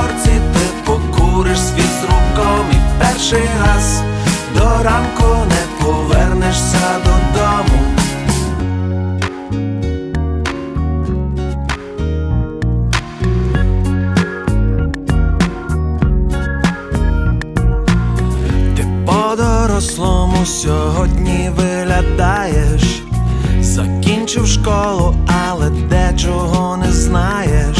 В ти покуриш свій з руком і перший раз до ранку не повернешся додому. Ти по-дорослому сьогодні виглядаєш, закінчив школу, але дечого не знаєш.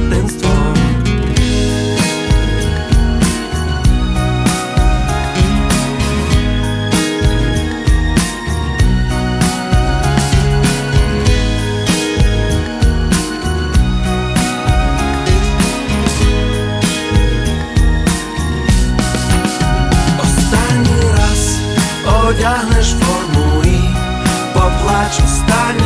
Одягнеш форму і поплачу танцює